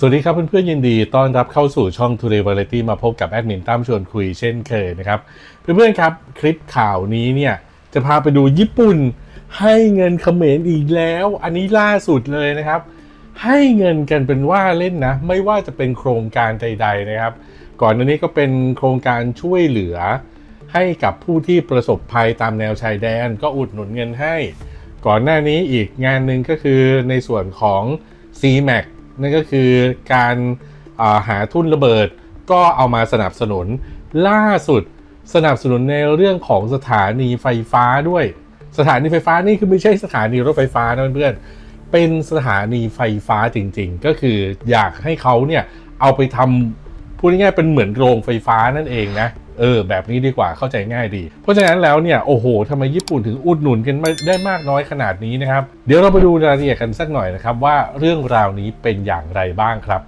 สวัสดีครับเพื่อนๆยินดีต้อนรับเข้าสู่ช่อง Today Variety มาพบกับแอดมินตั้มชวนคุยเช่นเคยนะครับ เพื่อนๆครับคลิปข่าวนี้เนี่ยจะพาไปดูญี่ปุ่น ให้เงินเขมรอีกแล้ว อันนี้ล่าสุดเลยนะครับ ให้เงินกันเป็นว่าเล่นนะ ไม่ว่าจะเป็นโครงการใด ๆนะครับ ก่อนหน้านี้ก็เป็นโครงการช่วยเหลือ ให้กับผู้ที่ประสบภัยตามแนวชายแดน ก็อุดหนุนเงินให้ ก่อนหน้านี้อีกงานหนึ่งก็คือในส่วนของ CMAC นั่นก็คือการาหาทุนระเบิดก็เอามาสนับสนุนล่าสุดสนับสนุนในเรื่องของสถานีไฟฟ้าด้วย สถานีไฟฟ้านี่คือไม่ใช่สถานีรถไฟฟ้านะเพื่อนเป็นสถานีไฟฟ้าจริง ๆ ก็คืออยากให้เขาเนี่ยเอาไปทำพูดง่ายๆเป็นเหมือนโรงไฟฟ้านั่นเองนะ เออแบบนี้ดีกว่าเข้าใจง่ายดี เพราะฉะนั้นแล้วเนี่ยโอ้โหทำไมญี่ปุ่นถึงอุดหนุนกันได้มากน้อยขนาดนี้นะครับ เดี๋ยวเราไปดูรายละเอียดกันสักหน่อยนะครับว่าเรื่องราวนี้เป็นอย่างไรบ้างครับ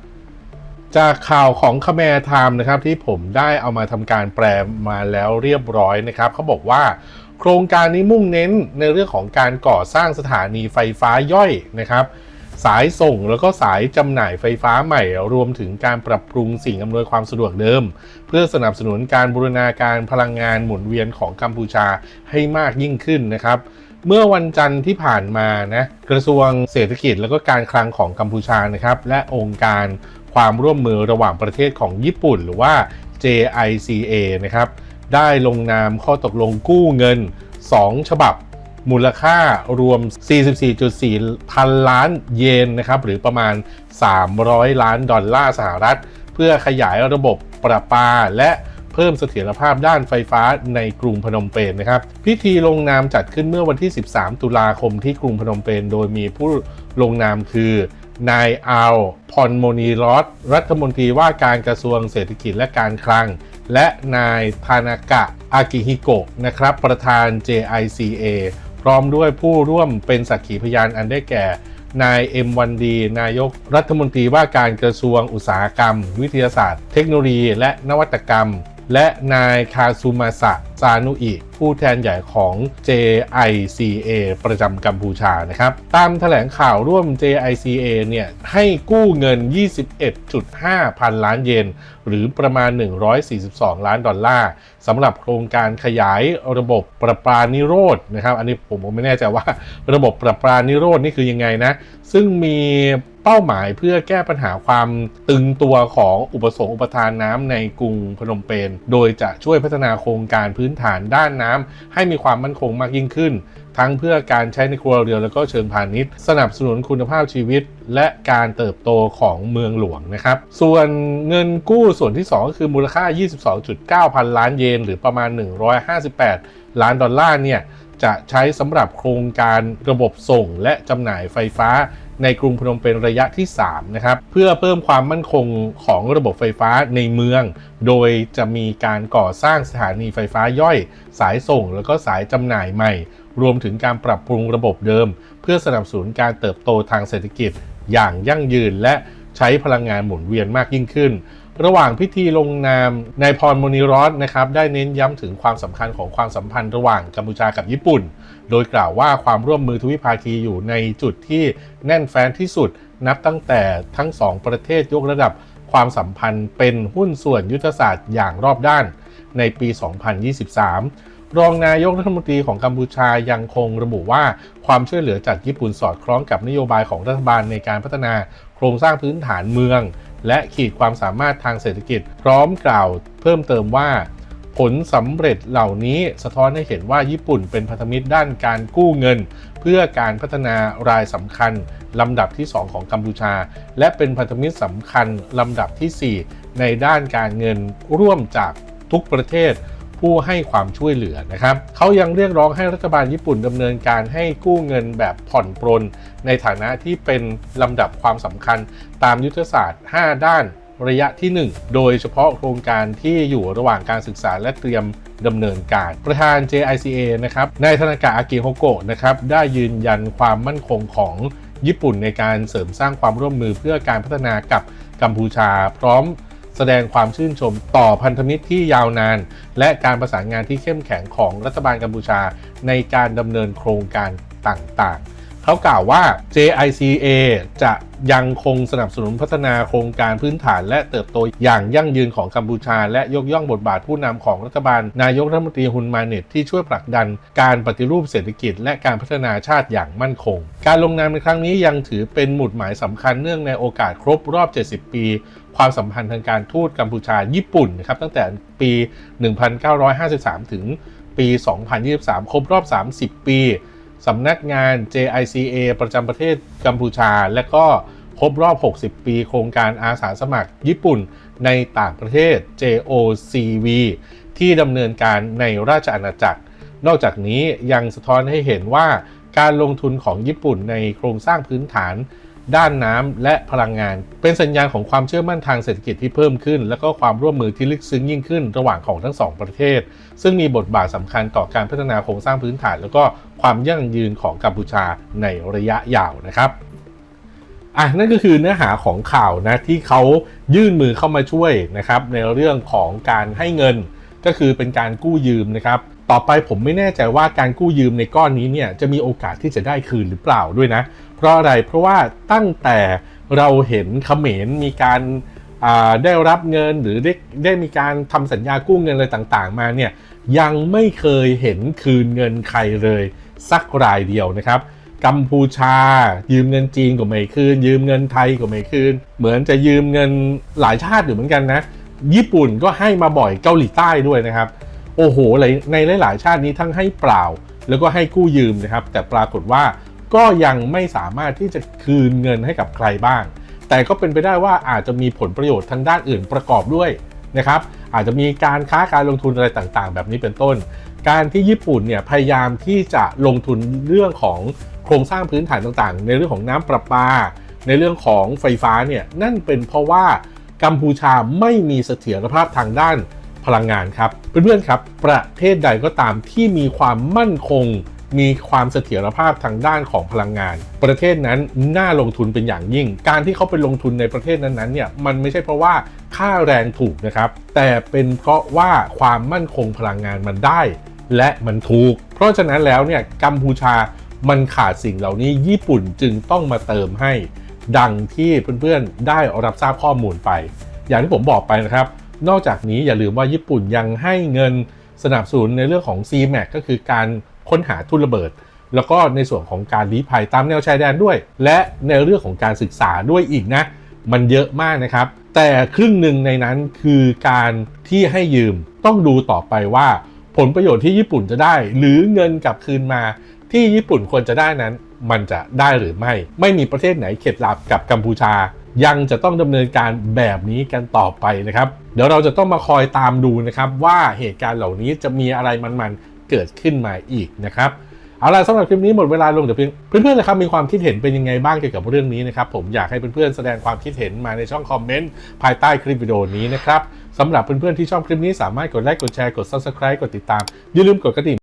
จากข่าวของค m แมร์ไทม์นะครับที่ผมได้เอามาทำการแปลมาแล้วเรียบร้อยนะครับเขาบอกว่าโครงการนี้มุ่งเน้นในเรื่องของการก่อสร้างสถานีไฟฟ้าย่อยนะครับ สายส่งแล้วก็สายจำหน่ายไฟฟ้าใหม่ รวมถึงการปรับปรุงสิ่งอำนวยความสะดวกเดิม เพื่อสนับสนุนการบูรณาการพลังงานหมุนเวียนของกัมพูชาให้มากยิ่งขึ้นนะครับเมื่อวันจันทร์ที่ผ่านมานะกระทรวงเศรษฐกิจแล้วก็การคลังของกัมพูชานะครับและองค์การความร่วมมือระหว่างประเทศของญี่ปุ่น หรือว่า JICA นะครับได้ลงนามข้อตกลงกู้เงิน 2 ฉบับ มูลค่ารวม 44.4 พันล้านเยนนะครับหรือประมาณ 300 ล้านดอลลาร์สหรัฐ เพื่อขยายระบบประปาและเพิ่มเสถียรภาพด้านไฟฟ้าในกรุงพนมเปญนะครับ พิธีลงนามจัดขึ้นเมื่อวันที่ 13 ตุลาคมที่กรุงพนมเปญโดยมีผู้ลงนามคือนายอัลพอนโมนีรอสรัฐมนตรีว่าการกระทรวงเศรษฐกิจและการคลัง และนายทานากะอากิฮิโกะนะครับ ประธาน JICA พร้อมด้วยผู้ร่วมเป็นสักขีพยานอันได้แก่ นายเอ็มวันดีนายกรัฐมนตรีว่าการกระทรวงอุตสาหกรรม วิทยาศาสตร์ เทคโนโลยี และนวัตกรรม และนายคาซูมาสะซานุอิผู้แทนใหญ่ของ JICA ประจำกัมพูชานะครับ ตามแถลงข่าวร่วม JICA เนี่ย ให้กู้เงิน 21.5 พันล้านเยน หรือประมาณ 142 ล้านดอลลาร์สำหรับโครงการขยายระบบประปานิโรธนะครับ อันนี้ผมไม่แน่ใจว่าระบบประปานิโรธนี่คือยังไงนะ ซึ่งมี เป้าหมายเพื่อแก้ปัญหาความตึงตัวของอุปสงค์อุปทานน้ำในกรุงพนมเปญโดยจะช่วยพัฒนาโครงการพื้นฐานด้านน้ำให้มีความมั่นคงมากยิ่งขึ้น ทั้งเพื่อการใช้ในครัวเรือนแล้วก็เชิงพาณิชย์ สนับสนุนคุณภาพชีวิต และการเติบโตของเมืองหลวงนะครับ ส่วนเงินกู้ส่วนที่ 2 ก็คือมูลค่า 22.9 พันล้านเยน หรือประมาณ 158 ล้านดอลลาร์เนี่ยจะใช้สำหรับโครงการระบบส่งและจำหน่ายไฟฟ้า ในกรุงพนมเปญระยะที่3นะครับเพื่อเพิ่มความมั่นคงของระบบไฟฟ้าในเมือง โดยจะมีการก่อสร้างสถานีไฟฟ้าย่อย สายส่ง แล้วก็สายจำหน่ายใหม่ รวมถึงการปรับปรุงระบบเดิม เพื่อสนับสนุนการเติบโตทางเศรษฐกิจอย่างยั่งยืนและใช้พลังงานหมุนเวียนมากยิ่งขึ้น ระหว่างพิธีลงนามนายพรมนิรอสนะครับได้เน้นย้ำถึงความสำคัญของความสัมพันธ์ระหว่างกัมพูชากับญี่ปุ่น โดยกล่าวว่าความร่วมมือทวิภาคีอยู่ในจุดที่แน่นแฟ้นที่สุด นับตั้งแต่ทั้งสองประเทศยกระดับความสัมพันธ์เป็นหุ้นส่วนยุทธศาสตร์อย่างรอบด้านในปี 2023รองนายกรัฐมนตรีของกัมพูชายังคงระบุว่าความช่วยเหลือจากญี่ปุ่นสอดคล้องกับนโยบายของรัฐบาลในการพัฒนาโครงสร้างพื้นฐานเมือง และขีดความสามารถทางเศรษฐกิจ พร้อมกล่าวเพิ่มเติมว่า ผลสำเร็จเหล่านี้สะท้อนให้เห็นว่าญี่ปุ่นเป็นพันธมิตรด้านการกู้เงิน เพื่อการพัฒนารายสำคัญลำดับที่ 2 ของกัมพูชา และเป็นพันธมิตรสำคัญลำดับทีสี่4 ในด้านการเงินร่วมจากทุกประเทศ ผู้ให้ความช่วยเหลือนะครับเขายังเรียกร้องให้รัฐบาลญี่ปุ่นดำเนินการให้กู้เงินแบบผ่อนปรน ในฐานะที่เป็นลำดับความสำคัญตามยุทธศาสตร์ 5 ด้านระยะที่ 1 โดยเฉพาะโครงการที่อยู่ระหว่างการศึกษาและเตรียมดำเนินการ ประธาน JICA นะครับ นายธนากะอากิโฮโกะนะครับ ได้ยืนยันความมั่นคงของญี่ปุ่นในการเสริมสร้างความร่วมมือเพื่อการพัฒนากับกัมพูชา พร้อม แสดงความชื่นชมต่อพันธมิตรที่ยาวนาน และการประสานงานที่เข้มแข็งของรัฐบาลกัมพูชา ในการดำเนินโครงการต่างๆ เขากล่าวว่า JICA จะยังคงสนับสนุนพัฒนาโครงการพื้นฐานและเติบโตอย่างยั่งยืนของกัมพูชา และยกย่องบทบาทผู้นำของรัฐบาล นายกรัฐมนตรีฮุนมาเน็ตที่ช่วยผลักดันการปฏิรูปเศรษฐกิจ และการพัฒนาชาติอย่างมั่นคง การลงนามในครั้งนี้ยังถือเป็นหมุดหมายสำคัญเนื่องในโอกาสครบรอบ 70 ปี ความสัมพันธ์ทางการทูตกัมพูชาญี่ปุ่นนะครับตั้งแต่ปี 1953 ถึงปี 2023 ครบรอบ 30 ปี สำนักงาน JICA ประจำประเทศกัมพูชา และก็ครบรอบ 60 ปีโครงการอาสาสมัครญี่ปุ่นในต่างประเทศ JOCV ที่ดำเนินการในราชอาณาจักร นอกจากนี้ยังสะท้อนให้เห็นว่าการลงทุนของญี่ปุ่นในโครงสร้างพื้นฐาน ด้านน้ำและพลังงาน เป็นสัญญาณของความเชื่อมั่นทางเศรษฐกิจที่เพิ่มขึ้น และก็ความร่วมมือที่ลึกซึ้งยิ่งขึ้นระหว่างของทั้งสองประเทศ ซึ่งมีบทบาทสำคัญต่อการพัฒนาโครงสร้างพื้นฐาน แล้วก็ความยั่งยืนของกัมพูชาในระยะยาวนะครับอะนั่นก็คือเนื้อหาของข่าวนะที่เขายื่นมือเข้ามาช่วยนะครับในเรื่องของการให้เงิน ก็คือเป็นการกู้ยืมนะครับต่อไปผมไม่แน่ใจว่าการกู้ยืมในก้อนนี้เนี่ยจะมีโอกาสที่จะได้คืนหรือเปล่าด้วยนะ เพราะอะไรเพราะว่าตั้งแต่เราเห็นเขมรมีการได้รับเงินหรือได้ได้มีการทำสัญญากู้เงินอะไรต่างๆ มาเนี่ยยังไม่เคยเห็นคืนเงินใครเลยสักรายเดียวนะครับกัมพูชา ยืมเงินจีนก็ไม่คืน ยืมเงินไทยก็ไม่คืน เหมือนจะยืมเงินหลายชาติอยู่เหมือนกันนะ ญี่ปุ่นก็ให้มาบ่อยเกาหลีใต้ด้วยนะครับ โอ้โหในหลายชาตินี้ทั้งให้เปล่า แล้วก็ให้กู้ยืมนะครับ แต่ปรากฏว่า ก็ยังไม่สามารถที่จะคืนเงินให้กับใครบ้าง แต่ก็เป็นไปได้ว่าอาจจะมีผลประโยชน์ทางด้านอื่นประกอบด้วยนะครับอาจจะมีการค้าการลงทุนอะไรต่างๆ แบบนี้เป็นต้น การที่ญี่ปุ่นเนี่ยพยายามที่จะลงทุนเรื่องของโครงสร้างพื้นฐานต่างๆ ในเรื่องของน้ำประปา ในเรื่องของไฟฟ้าเนี่ยนั่นเป็นเพราะว่ากัมพูชาไม่มีเสถียรภาพทางด้านพลังงานครับเพื่อนๆครับ ประเทศใดก็ตามที่มีความมั่นคง มีความเสถียรภาพทางด้านของพลังงาน ประเทศนั้นน่าลงทุนเป็นอย่างยิ่ง การที่เขาไปลงทุนในประเทศนั้นๆเนี่ยมันไม่ใช่เพราะว่าค่าแรงถูกนะครับ แต่เป็นเพราะว่าความมั่นคงพลังงานมันได้ และมันถูก เพราะฉะนั้นแล้วเนี่ยกัมพูชามันขาดสิ่งเหล่านี้ญี่ปุ่นจึงต้องมาเติมให้ ดังที่เพื่อนๆได้รับทราบข้อมูลไป อย่างที่ผมบอกไปนะครับ นอกจากนี้อย่าลืมว่าญี่ปุ่นยังให้เงินสนับสนุนในเรื่องของ CMAC ก็คือการ ค้นหาทุนระเบิด แล้วก็ในส่วนของการลี้ภัยตามแนวชายแดนด้วย และในเรื่องของการศึกษาด้วยอีกนะ มันเยอะมากนะครับ แต่ครึ่งหนึ่งในนั้นคือการที่ให้ยืมต้องดูต่อไปว่า ผลประโยชน์ที่ญี่ปุ่นจะได้ หรือเงินกลับคืนมาที่ญี่ปุ่นควรจะได้นั้น มันจะได้หรือไม่ ไม่มีประเทศไหนเข็ดหลับกับกัมพูชา ยังจะต้องดำเนินการแบบนี้กันต่อไปนะครับ เดี๋ยวเราจะต้องมาคอยตามดูนะครับ ว่าเหตุการณ์เหล่านี้จะมีอะไรมันๆ เกิดขึ้นมาอีกนะครับเอาล่ะสำหรับคลิปนี้หมดเวลาลงเดี๋ยวเพื่อนๆนะครับมีความคิดเห็นเป็นยังไงบ้างเกี่ยวกับเรื่องนี้นะครับผมอยากให้เพื่อนๆแสดงความคิดเห็นมาในช่องคอมเมนต์ภายใต้คลิปวิดีโอนี้นะครับสำหรับเพื่อนๆที่ชอบคลิปนี้สามารถกดไลค์กดแชร์กด subscribe กดติดตามอย่าลืมกดกระดิ่ง